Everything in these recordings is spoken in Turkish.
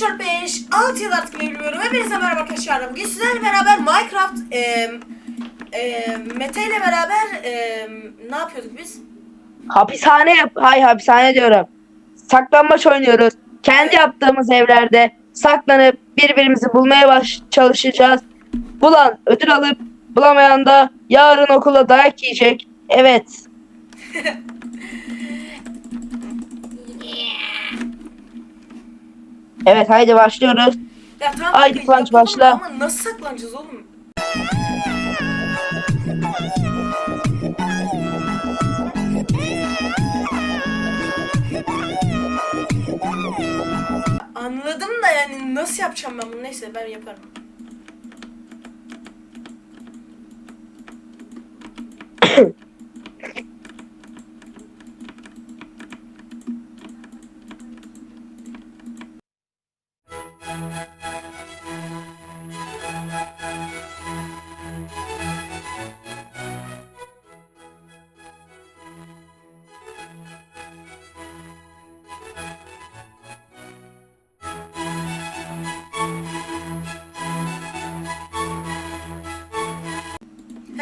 4 5 6 yıl artık ne bilmiyorum. Hepinize merhaba arkadaşlar. Bugün sizlerle beraber Minecraft e, e, Mete ile beraber e, ne yapıyorduk biz? Hapishane yap. Hay hapishane diyorum. Saklanmaç oynuyoruz. Kendi yaptığımız evlerde saklanıp birbirimizi bulmaya baş çalışacağız. Bulan ödül alıp bulamayan da yarın okula dayak yiyecek. Evet. Evet haydi başlıyoruz. Ya tamam Haydi kanka, yapalım başla. Ama nasıl saklanacağız oğlum? Anladım da yani nasıl yapacağım ben bunu neyse ben yaparım.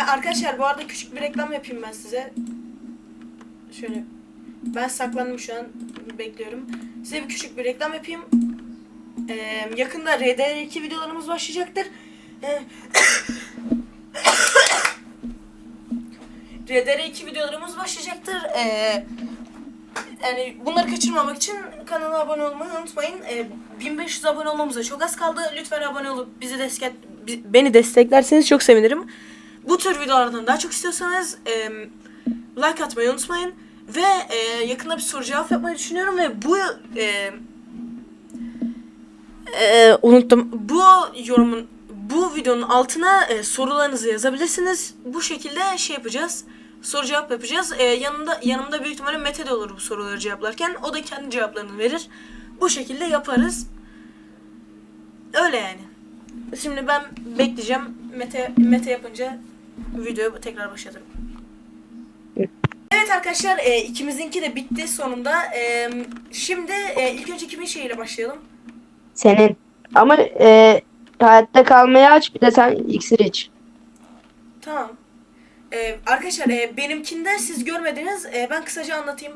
Arkadaşlar bu arada küçük bir reklam yapayım ben size. Şöyle. Ben saklandım şu an. Bekliyorum. Size bir küçük bir reklam yapayım. Ee, yakında RDR2 videolarımız başlayacaktır. Ee, RDR2 videolarımız başlayacaktır. Ee, yani bunları kaçırmamak için kanala abone olmayı unutmayın. Ee, 1500 abone olmamıza çok az kaldı. Lütfen abone olup bizi destek beni desteklerseniz çok sevinirim. Bu tür videolardan daha çok istiyorsanız e, like atmayı unutmayın. Ve e, yakında bir soru cevap yapmayı düşünüyorum ve bu e, e, unuttum. Bu yorumun bu videonun altına e, sorularınızı yazabilirsiniz. Bu şekilde şey yapacağız. Soru cevap yapacağız. E, yanında yanımda büyük ihtimalle Mete de olur bu soruları cevaplarken. O da kendi cevaplarını verir. Bu şekilde yaparız. Öyle yani. Şimdi ben bekleyeceğim. Mete Mete yapınca videoyu tekrar başlatırım. Evet arkadaşlar e, ikimizinki de bitti sonunda. E, şimdi e, ilk önce kimin şeyiyle başlayalım? Senin. Ama e, hayatta kalmayı aç bir de sen iksir iç. Tamam. E, arkadaşlar e, benimkinde siz görmediniz. E, ben kısaca anlatayım.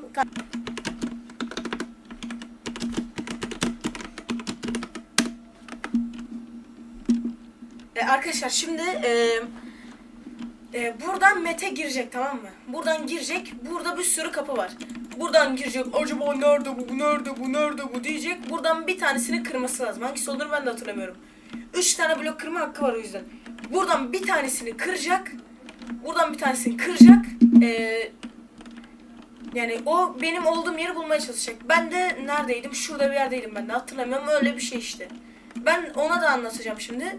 E, arkadaşlar şimdi e, e, buradan Mete girecek tamam mı? Buradan girecek. Burada bir sürü kapı var. Buradan girecek. Acaba nerede bu? Nerede bu? Nerede bu? diyecek. Buradan bir tanesini kırması lazım. Hangisi olduğunu ben de hatırlamıyorum. Üç tane blok kırma hakkı var o yüzden. Buradan bir tanesini kıracak. Buradan bir tanesini kıracak. Ee, yani o benim olduğum yeri bulmaya çalışacak. Ben de neredeydim? Şurada bir yerdeydim ben de. Hatırlamıyorum. Öyle bir şey işte. Ben ona da anlatacağım şimdi.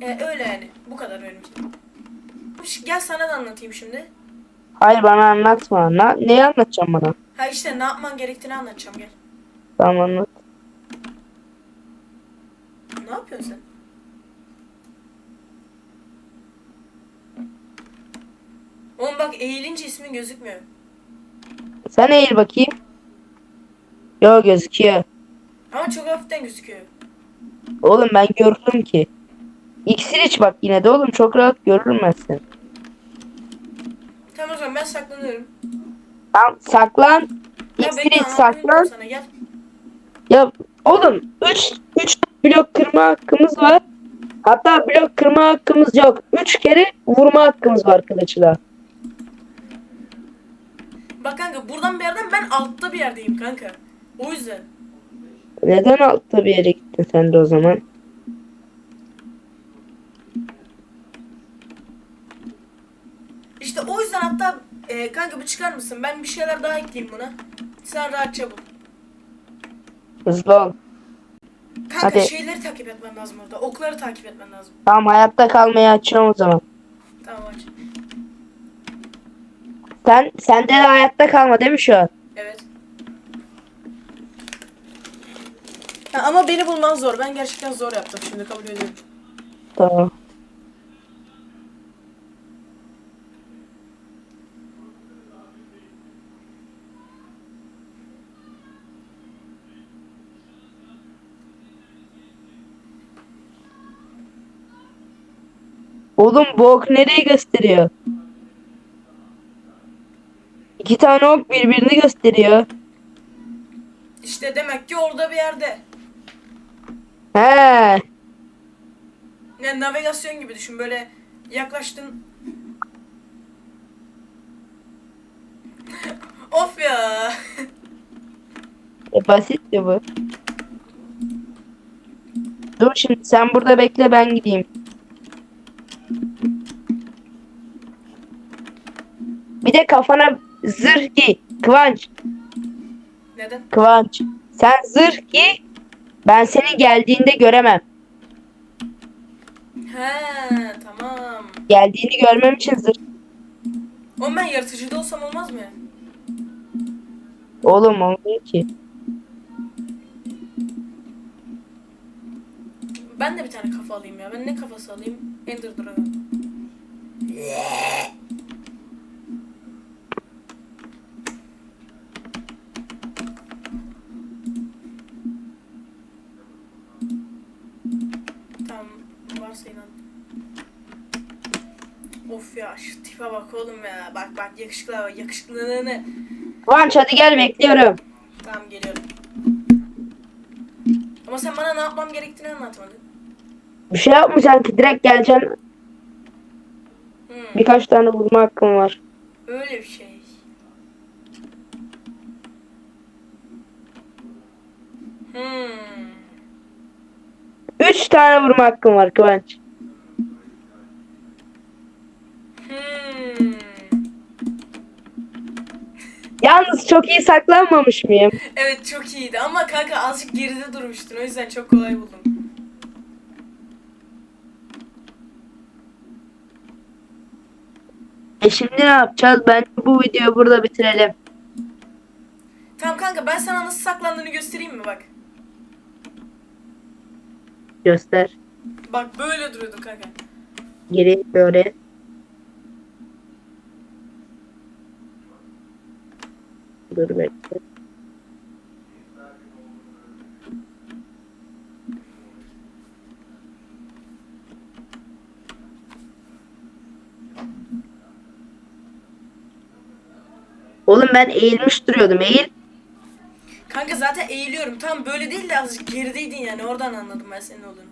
Ee, öyle yani. Bu kadar benim için. Gel sana da anlatayım şimdi. Hayır bana anlatma. Na, neyi anlatacağım bana? Ha işte ne yapman gerektiğini anlatacağım gel. Tamam anlat. Ne yapıyorsun sen? Oğlum bak eğilince ismin gözükmüyor. Sen eğil bakayım. Yo gözüküyor. Ama çok hafiften gözüküyor. Oğlum ben görürüm ki. İksir iç bak yine de oğlum çok rahat seni. Tamam o zaman ben saklanıyorum. Tamam saklan. Ya İksir bekle, iç saklan. Sana gel. Ya oğlum 3 3 blok kırma hakkımız var. Hatta blok kırma hakkımız yok. 3 kere vurma hakkımız var kılıçla. Bak kanka buradan bir yerden ben altta bir yerdeyim kanka. O yüzden. Neden altta bir yere gittin sen de o zaman? İşte o yüzden hatta e, kanka bir çıkar mısın? Ben bir şeyler daha ekleyeyim buna. Sen rahatça bul. Hızlı ol. Kanka Hadi. şeyleri takip etmen lazım orada. Okları takip etmen lazım. Tamam hayatta kalmayı açıyorum o zaman. Tamam aç. Sen sende de hayatta kalma değil mi şu an? Evet. Ha, ama beni bulman zor. Ben gerçekten zor yaptım şimdi kabul ediyorum. Tamam. Oğlum bu ok nereye gösteriyor? İki tane ok birbirini gösteriyor. İşte demek ki orada bir yerde. He. Yani navigasyon gibi düşün böyle yaklaştın. of ya. E basitti bu. Dur şimdi sen burada bekle ben gideyim. Kafana zırh giy. Kıvanç. Neden? Kıvanç. Sen zırh giy. Ben seni geldiğinde göremem. He tamam. Geldiğini görmem için zırh. Oğlum ben yaratıcıda olsam olmaz mı? Oğlum olmuyor ki. Ben de bir tane kafa alayım ya. Ben ne kafası alayım? Ender Dragon. Of ya şu tipe bak oğlum ya. Bak bak yakışıklı bak yakışıklılığını. Kıvanç hadi gel bekliyorum. Tamam geliyorum. Ama sen bana ne yapmam gerektiğini anlatmadın. Bir şey yapmayacaksın ki direkt geleceksin. Hmm, Birkaç tane bulma hakkım var. öyle bir şey. Hmm. Üç tane vurma hakkım var Kıvanç. Çok iyi saklanmamış mıyım? Evet çok iyiydi ama kanka azıcık geride durmuştun o yüzden çok kolay buldum. E şimdi ne yapacağız? Bence bu videoyu burada bitirelim. Tamam kanka ben sana nasıl saklandığını göstereyim mi bak. Göster. Bak böyle duruyordun kanka. Geri böyle. Dur bekle. Oğlum ben eğilmiş duruyordum. Eğil. Kanka zaten eğiliyorum. Tam böyle değil de azıcık gerideydin yani oradan anladım ben senin olduğunu.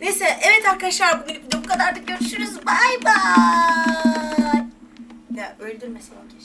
Neyse evet arkadaşlar bugün bu kadardı görüşürüz bay bay. Ya öldürmesin keşke.